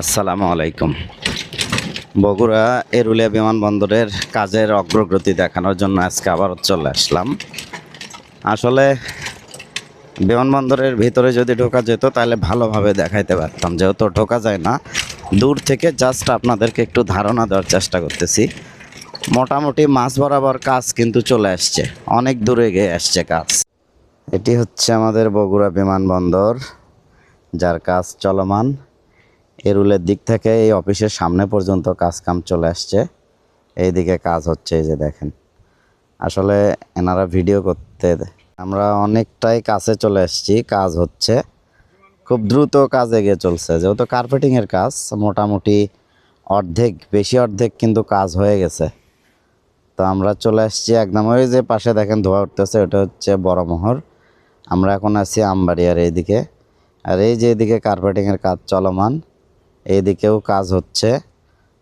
আসসালামু আলাইকুম। বগুড়া এরুলিয়া বিমানবন্দরের কাজের অগ্রগতি দেখানোর জন্য আজকে আবার চলে আসলাম। আসলে বিমানবন্দরের ভিতরে যদি ঢোকা যেত, তাহলে ভালোভাবে দেখাইতে পারতাম। যেহেতু ঢোকা যায় না, দূর থেকে জাস্ট আপনাদেরকে একটু ধারণা দেওয়ার চেষ্টা করতেছি। মোটামুটি মাছ বরাবর কাজ কিন্তু চলে আসছে। অনেক দূরে গিয়ে আসছে কাজ। এটি হচ্ছে আমাদের বগুড়া বিমানবন্দর, যার কাজ চলমান। এরুলের দিক থেকে এই অফিসের সামনে পর্যন্ত কাজ কাম চলে আসছে। এইদিকে কাজ হচ্ছে, এই যে দেখেন। আসলে এনারা ভিডিও করতে আমরা অনেকটাই কাছে চলে এসেছি, কাজ হচ্ছে। খুব দ্রুত কাজ এগিয়ে চলছে। যেহেতু কার্পেটিংয়ের কাজ, মোটামুটি অর্ধেক, বেশি অর্ধেক কিন্তু কাজ হয়ে গেছে। তো আমরা চলে আসছি একদম ওই যে পাশে দেখেন ধোয়া উঠতেছে, ওটা হচ্ছে বড়মোহর। আমরা এখন আছি আমবাড়িয়ার এইদিকে। আর এই যে এদিকে কার্পেটিংয়ের কাজ চলমান। এইদিকেও কাজ হচ্ছে।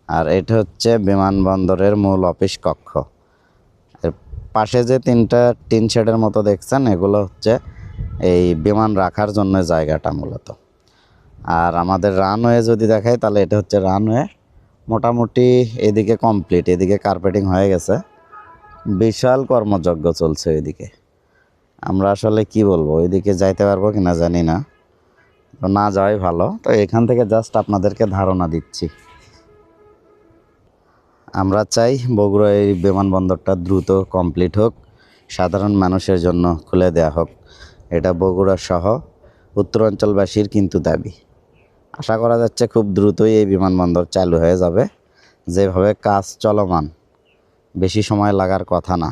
আর এটা হচ্ছে বিমানবন্দরের মূল অফিস কক্ষ। এর পাশে যে তিনটা, টিন শেডের মতো দেখছেন, এগুলো হচ্ছে এই বিমান রাখার জন্য জায়গাটা মূলত। আর আমাদের রানওয়ে যদি দেখাই, তাহলে এটা হচ্ছে রানওয়ে। মোটামুটি এদিকে কমপ্লিট, এদিকে কার্পেটিং হয়ে গেছে। বিশাল কর্মযজ্ঞ চলছে এদিকে। আমরা আসলে কি বলব ওইদিকে যাইতে পারব কিনা জানি না। তো না যাওয়াই ভালো। তো এখান থেকে জাস্ট আপনাদেরকে ধারণা দিচ্ছি। আমরা চাই বগুড়া এই বিমানবন্দরটা দ্রুত কমপ্লিট হোক, সাধারণ মানুষের জন্য খুলে দেওয়া হোক। এটা বগুড়া সহ উত্তরাঞ্চলবাসীর কিন্তু দাবি। আশা করা যাচ্ছে খুব দ্রুতই এই বিমানবন্দর চালু হয়ে যাবে। যেভাবে কাজ চলমান, বেশি সময় লাগার কথা না।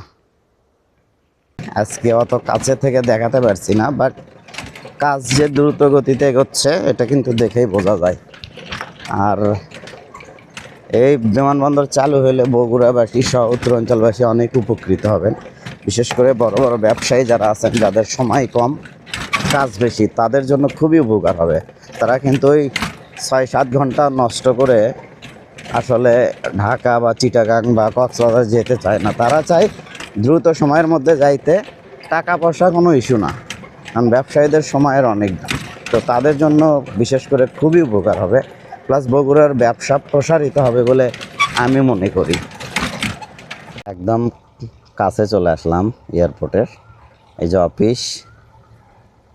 আজকে অত কাছে থেকে দেখাতে পারছি না বাট কাজ যে দ্রুত গতিতে এগোচ্ছে, এটা কিন্তু দেখেই বোঝা যায়। আর এই বিমানবন্দর চালু হলে বগুড়াবাসী সহ উত্তরাঞ্চলবাসী অনেক উপকৃত হবেন। বিশেষ করে বড় বড় ব্যবসায়ী যারা আছেন, যাদের সময় কম, কাজ বেশি, তাদের জন্য খুবই উপকার হবে। তারা কিন্তু ওই ছয় সাত ঘণ্টা নষ্ট করে আসলে ঢাকা বা চিটাগাং বা কক্সবাজার যেতে চায় না। তারা চায় দ্রুত সময়ের মধ্যে যাইতে। টাকা পয়সা কোনো ইস্যু না। কারণ ব্যবসায়ীদের সময়ের অনেক দাম। তো তাদের জন্য বিশেষ করে খুবই উপকার হবে। প্লাস বগুড়ার ব্যবসা প্রসারিত হবে বলে আমি মনে করি। একদম কাছে চলে আসলাম এয়ারপোর্টের। এই যে অফিস।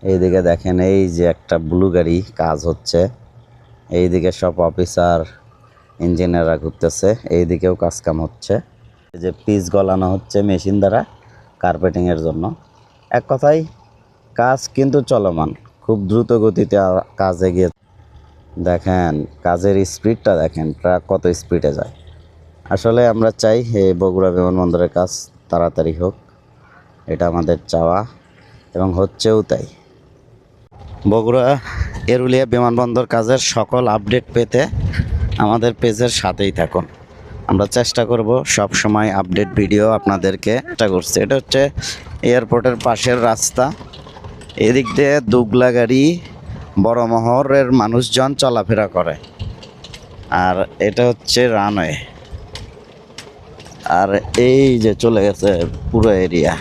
এইদিকে দেখেন এই যে একটা ব্লু গাড়ি কাজ হচ্ছে। এইদিকে সব অফিসার, ইঞ্জিনিয়াররা ঘুরতেছে। এইদিকেও কাজ কাম হচ্ছে। এই যে পিচ গলানো হচ্ছে মেশিন দ্বারা কার্পেটিংয়ের জন্য। এক কথায় কাজ কিন্তু চলমান। খুব দ্রুত গতিতে কাজ এগিয়ে দেখেন, কাজের স্পিডটা দেখেন, ট্রাক কত স্পিডে যায়। আসলে আমরা চাই এই বগুড়া বিমানবন্দরের কাজ তাড়াতাড়ি হোক, এটা আমাদের চাওয়া এবং হচ্ছেও তাই। বগুড়া, এরুলিয়া বিমানবন্দর কাজের সকল আপডেট পেতে আমাদের পেজের সাথেই থাকুন। আমরা চেষ্টা করব সব সময় আপডেট ভিডিও আপনাদেরকে চেষ্টা করছি। এটা হচ্ছে এয়ারপোর্টের পাশের রাস্তা। এদিক দিয়ে দুগলা গাড়ি, বড় মহরের মানুষজন চলাফেরা করে। আর এটা হচ্ছে রানওয়ে। আর এই যে চলে গেছে পুরো এরিয়া।